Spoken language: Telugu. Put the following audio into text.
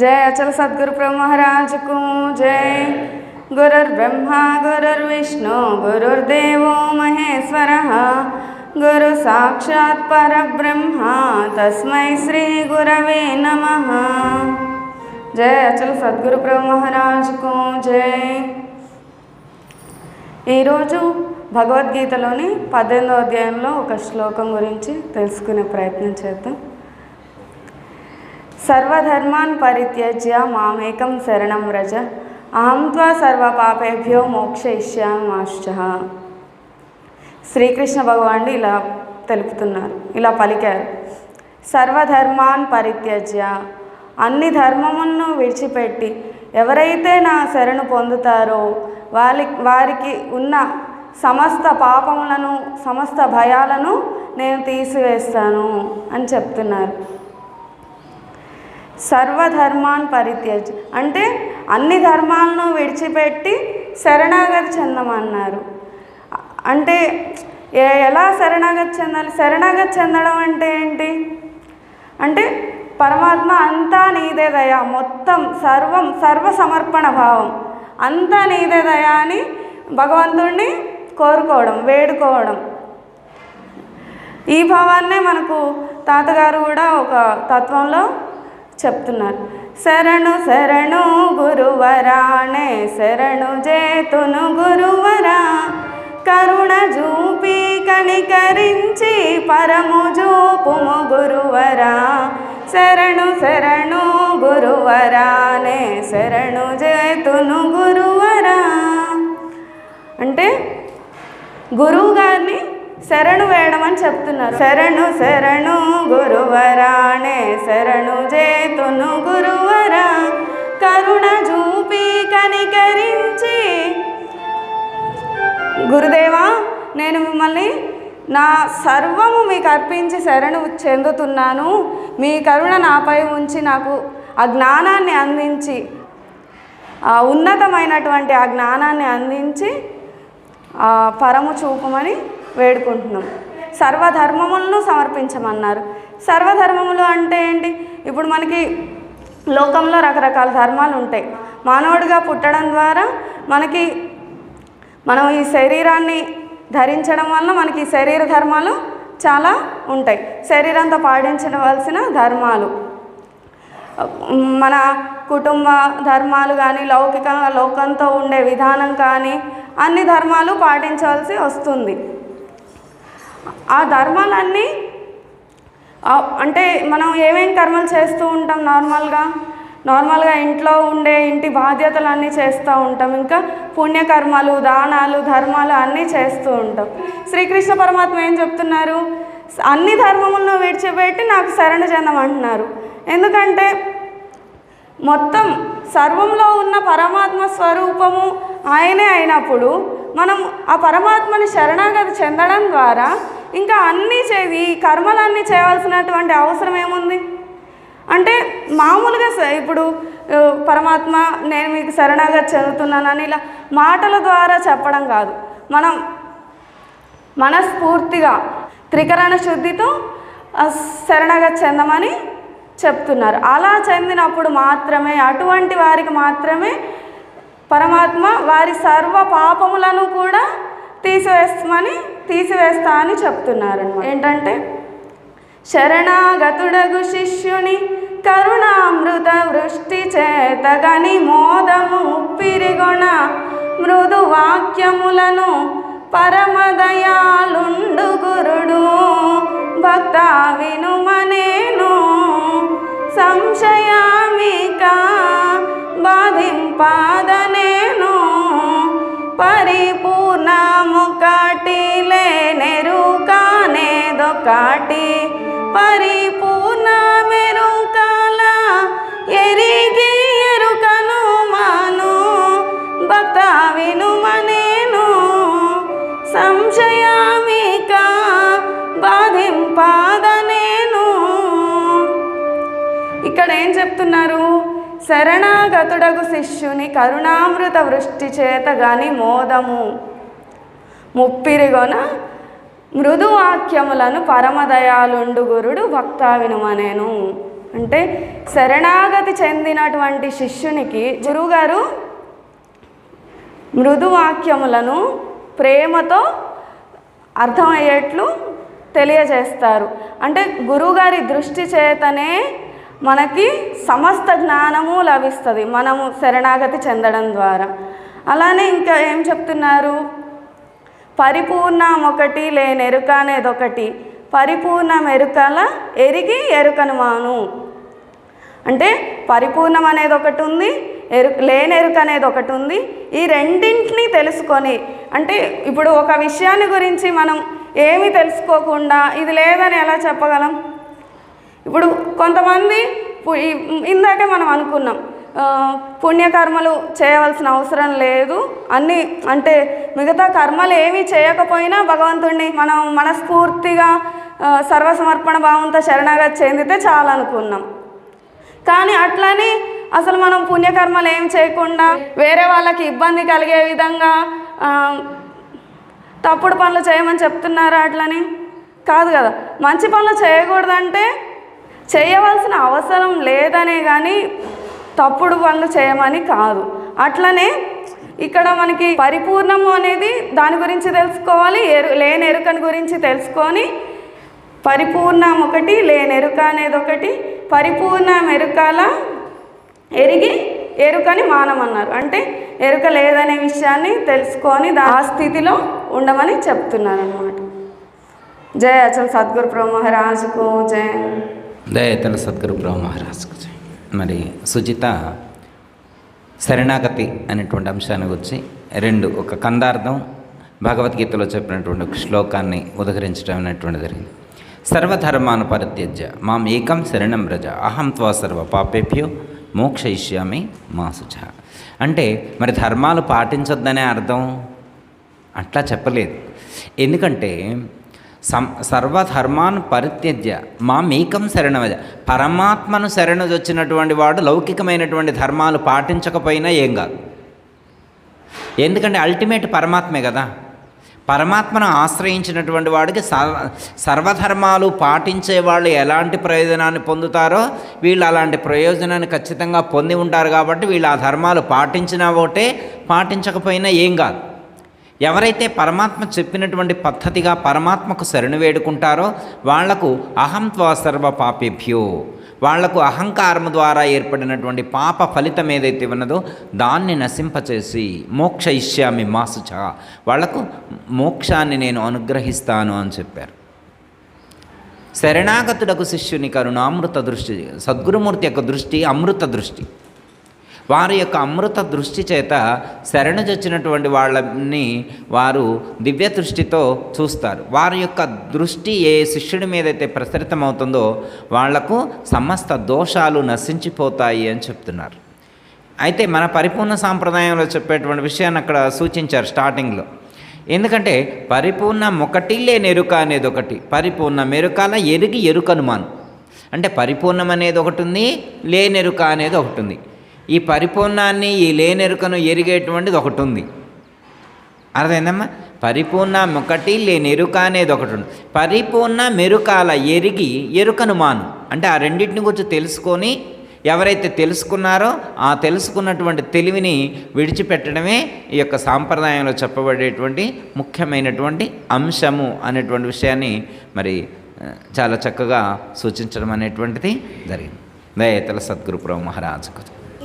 జయ అచల సద్గురు బ్రహ్మరాజుకు జయ గురుర్ బ్రహ్మ గురుర్ విష్ణు గురుర్ దేవో మహేశ్వర గురు సాక్షాత్ పరబ్రహ్మ తస్మై శ్రీ గురవే నమ. జయ అచల సద్గురు బ్రహ్మరాజుకు జయ ఈరోజు భగవద్గీతలోని పద్దెనిమిదో అధ్యాయంలో ఒక శ్లోకం గురించి తెలుసుకునే ప్రయత్నం చేద్దాం. సర్వధర్మాన్ పరిత్యజ్య మామేకం శరణం వ్రజ అహం త్వా సర్వపాపేభ్యో మోక్షయిష్యామి మాశ్చ శ్రీకృష్ణ భగవానుడు ఇలా తెలుపుతున్నారు ఇలా పలికారు। సర్వధర్మాన్ పరిత్యజ్య అన్ని ధర్మములను విడిచిపెట్టి ఎవరైతే నా శరణు పొందుతారో వారి వారికి ఉన్న సమస్త పాపములను సమస్త భయాలను నేను తీసివేస్తాను అని చెప్తున్నారు। సర్వధర్మాన్ పరిత్యజ్. అంటే అన్ని ధర్మాలను విడిచిపెట్టి శరణాగతి చెందమన్నారు. అంటే ఎలా శరణాగతి చెందాలి? శరణాగతి చెందడం అంటే ఏంటి? అంటే పరమాత్మ అంతా నీదే దయా మొత్తం సర్వం సర్వ సమర్పణ భావం. అంతా నీదే దయా అని భగవంతుడిని కోరుకోవడం వేడుకోవడం. ఈ భావాన్నే మనకు తాతగారు కూడా ఒక తత్వంలో చెప్తున్నారు. శరణు శరణు గురువరాణే శరణు జేతును గురువరా. కరుణ చూపి కనికరించి పరము చూపుము గురువరా. శరణు శరణు గురువరానే శరణు జేతును గురువరా. అంటే గురువు గారిని శరణు వేయడం చెప్తున్నారు. శరణు శరణు గురువరాణే శరణు జేతును గురువరా కరుణ చూపి కనికరించి. గురుదేవా నేను మిమ్మల్ని నా సర్వము మీకు అర్పించి శరణు చెందుతున్నాను. మీ కరుణ నాపై ఉంచి నాకు ఆ జ్ఞానాన్ని అందించి ఆ ఉన్నతమైనటువంటి ఆ జ్ఞానాన్ని అందించి పరము చూపమని వేడుకుంటున్నాం. సర్వధర్మములను సమర్పించమన్నారు. సర్వధర్మములు అంటే ఏంటి? ఇప్పుడు మనకి లోకంలో రకరకాల ధర్మాలు ఉంటాయి. మానవుడిగా పుట్టడం ద్వారా మనకి మనం ఈ శరీరాన్ని ధరించడం వల్ల మనకి ఈ శరీర ధర్మాలు చాలా ఉంటాయి. శరీరంతో పాటించవలసిన ధర్మాలు. మన కుటుంబ ధర్మాలు కానీ లౌకికంగా లోకంతో ఉండే విధానం కానీ అన్ని ధర్మాలు పాటించవలసి వస్తుంది. ఆ ధర్మాలన్నీ అంటే మనం ఏమేం కర్మలు చేస్తూ ఉంటాం నార్మల్గా? నార్మల్గా ఇంట్లో ఉండే ఇంటి బాధ్యతలు అన్నీ చేస్తూ ఉంటాం. ఇంకా పుణ్యకర్మలు దానాలు ధర్మాలు అన్నీ చేస్తూ ఉంటాం. శ్రీకృష్ణ పరమాత్మ ఏం చెప్తున్నారు? అన్ని ధర్మములను విడిచిపెట్టి నాకు శరణ చెందమంటున్నారు ఎందుకంటే మొత్తం సర్వంలో ఉన్న పరమాత్మ స్వరూపము ఆయనే అయినప్పుడు మనం ఆ పరమాత్మని శరణాగతి చెందడం ద్వారా ఇంకా అన్నీ చేయి ఈ కర్మలన్నీ చేయవలసినటువంటి అవసరం ఏముంది? అంటే మామూలుగా ఇప్పుడు పరమాత్మ నేను మీకు శరణాగతి చెందుతున్నానని ఇలా మాటల ద్వారా చెప్పడం కాదు. మనం మనస్ఫూర్తిగా త్రికరణ శుద్ధితో శరణగా శరణాగతి చెందమని చెప్తున్నారు. అలా చెందినప్పుడు మాత్రమే అటువంటి వారికి మాత్రమే పరమాత్మ వారి సర్వ పాపములను కూడా తీసివేస్తామని తీసివేస్తా అని చెప్తున్నారు ఏంటంటే శరణాగతుడగు శిష్యుని కరుణామృత వృష్టి చేతగని మోదము పిరిగొణ మృదు వాక్యములను పరమదయాలుండు గురుడు భక్త వినుమనేను. సంశయామిక బాధింపాదనేను కాటి పరిపూర్ణ మెరుకాల ఎరిగి ఎరుకను మాను. భక్త వినుమనేను సంశయామిక బాధింపాదనేను. ఇక్కడ ఏం చెప్తున్నారు? శరణాగతుడగు శిష్యుని కరుణామృత వృష్టి చేత గాని మోదము. ముప్పిరిగొన మృదు వాక్యములను పరమదయాలుండు గురుడు భక్త వినుమనేను. అంటే శరణాగతి చెందినటువంటి శిష్యునికి గురువుగారు మృదువాక్యములను ప్రేమతో అర్థమయ్యేట్లు తెలియజేస్తారు. అంటే గురువుగారి దృష్టి చేతనే మనకి సమస్త జ్ఞానము లభిస్తుంది మనము శరణాగతి చెందడం ద్వారా. అలానే ఇంకా ఏం చెప్తున్నారు? పరిపూర్ణం ఒకటి లేనెరుక అనేది ఒకటి పరిపూర్ణం ఎరుకల ఎరిగి ఎరుకను మాను. అంటే పరిపూర్ణం అనేది ఒకటి ఉంది ఎరు లేనెరుక అనేది ఒకటి ఉంది ఈ రెండింటిని తెలుసుకొని అంటే ఇప్పుడు ఒక విషయాన్ని గురించి మనం ఏమీ తెలుసుకోకుండా ఇది లేదని ఎలా చెప్పగలం? ఇప్పుడు కొంతమంది ఇందాకే మనం అనుకున్నాం పుణ్యకర్మలు చేయవలసిన అవసరం లేదు. అన్నీ అంటే మిగతా కర్మలు ఏమీ చేయకపోయినా భగవంతుడిని మనం మనస్ఫూర్తిగా సర్వసమర్పణ భావంతో శరణాగతి చెందితే చాలా అనుకున్నాం కానీ అట్లని అసలు మనం పుణ్యకర్మలు ఏం చేయకుండా వేరే వాళ్ళకి ఇబ్బంది కలిగే విధంగా తప్పుడు పనులు చేయమని చెప్తున్నారా అట్లని? కాదు కదా. మంచి పనులు చేయకూడదంటే చేయవలసిన అవసరం లేదనే కానీ తప్పుడు పనులు చేయమని కాదు. అట్లనే ఇక్కడ మనకి పరిపూర్ణము అనేది దాని గురించి తెలుసుకోవాలి ఎరు లేని ఎరుకని గురించి తెలుసుకొని పరిపూర్ణం ఒకటి లేనెరుక అనేది ఒకటి పరిపూర్ణ ఎరుకల ఎరిగి ఎరుకని మానమన్నారు. అంటే ఎరుక లేదనే విషయాన్ని తెలుసుకొని ఆ స్థితిలో ఉండమని చెప్తున్నారు అనమాట జయ అచల్ సద్గురు ప్రభు మహారాజుకు జయ అచల్ సద్గురు బ్రహ్మ మహారాజ్కు మరి సుజిత శరణాగతి అనేటువంటి అంశాన్ని గురించి రెండు ఒక కందార్థం భగవద్గీతలో చెప్పినటువంటి ఒక శ్లోకాన్ని ఉదహరించడం అనేటువంటి జరిగింది. సర్వధర్మాను పరిత్యజ్య మాం ఏకం శరణం రజ అహం త్వా సర్వ పాపేభ్యో మోక్షయిష్యామి మా శుచ అంటే మరి ధర్మాలు పాటించొద్దనే అర్థం అట్లా చెప్పలేదు. ఎందుకంటే సం సర్వధర్మాన్ పరిత్యజ్య మామేకం శరణమజ పరమాత్మను శరణొచ్చినటువంటి వాడు లౌకికమైనటువంటి ధర్మాలు పాటించకపోయినా ఏం కాదు. ఎందుకంటే అల్టిమేట్ పరమాత్మే కదా. పరమాత్మను ఆశ్రయించినటువంటి వాడికి సర్వ సర్వధర్మాలు పాటించే వాళ్ళు ఎలాంటి ప్రయోజనాన్ని పొందుతారో వీళ్ళు అలాంటి ప్రయోజనాన్ని ఖచ్చితంగా పొంది ఉంటారు కాబట్టి వీళ్ళు ఆ ధర్మాలు పాటించినా ఒకటే పాటించకపోయినా ఏం కాదు. ఎవరైతే పరమాత్మ చెప్పినటువంటి పద్ధతిగా పరమాత్మకు శరణు వేడుకుంటారో వాళ్ళకు అహంత్వా సర్వ పాపేభ్యో. వాళ్ళకు అహంకారం ద్వారా ఏర్పడినటువంటి పాప ఫలితం ఏదైతే ఉన్నదో దాన్ని నశింపచేసి మోక్ష ఇష్యామి మాసుచ. వాళ్ళకు మోక్షాన్ని నేను అనుగ్రహిస్తాను అని చెప్పారు. శరణాగతుడకు శిష్యుని కరుణామృత దృష్టి సద్గురుమూర్తి యొక్క దృష్టి అమృత దృష్టి. వారి యొక్క అమృత దృష్టి చేత శరణుజొచ్చినటువంటి వాళ్ళని వారు దివ్య దృష్టితో చూస్తారు. వారి యొక్క దృష్టి ఏ శిష్యుడి మీదైతే ప్రసరితమవుతుందో వాళ్ళకు సమస్త దోషాలు నశించిపోతాయి అని చెప్తున్నారు. అయితే మన పరిపూర్ణ సాంప్రదాయంలో చెప్పేటువంటి విషయాన్ని అక్కడ సూచించారు స్టార్టింగ్లో. ఎందుకంటే పరిపూర్ణ ఒకటి లేని ఎరుక అనేది ఒకటి. పరిపూర్ణ మెరుకాల ఎరిగి ఎరుకనుమాను. అంటే పరిపూర్ణం అనేది ఒకటి ఉంది లేనెరుక అనేది ఒకటి ఉంది. ఈ పరిపూర్ణాన్ని ఈ లేనెరుకను ఎరిగేటువంటిది ఒకటి ఉంది అర్థమైందమ్మా? పరిపూర్ణ ఒకటి లేని ఎరుక అనేది ఒకటి ఉంది పరిపూర్ణ మెరుకాల ఎరిగి ఎరుకను మాను. అంటే ఆ రెండింటిని గురించి తెలుసుకొని ఎవరైతే తెలుసుకున్నారో ఆ తెలుసుకున్నటువంటి తెలివిని విడిచిపెట్టడమే ఈ యొక్క సాంప్రదాయంలో చెప్పబడేటువంటి ముఖ్యమైనటువంటి అంశము అనేటువంటి విషయాన్ని మరి చాలా చక్కగా సూచించడం అనేటువంటిది జరిగింది. దయతల సద్గురు ప్రభు మహారాజుకు.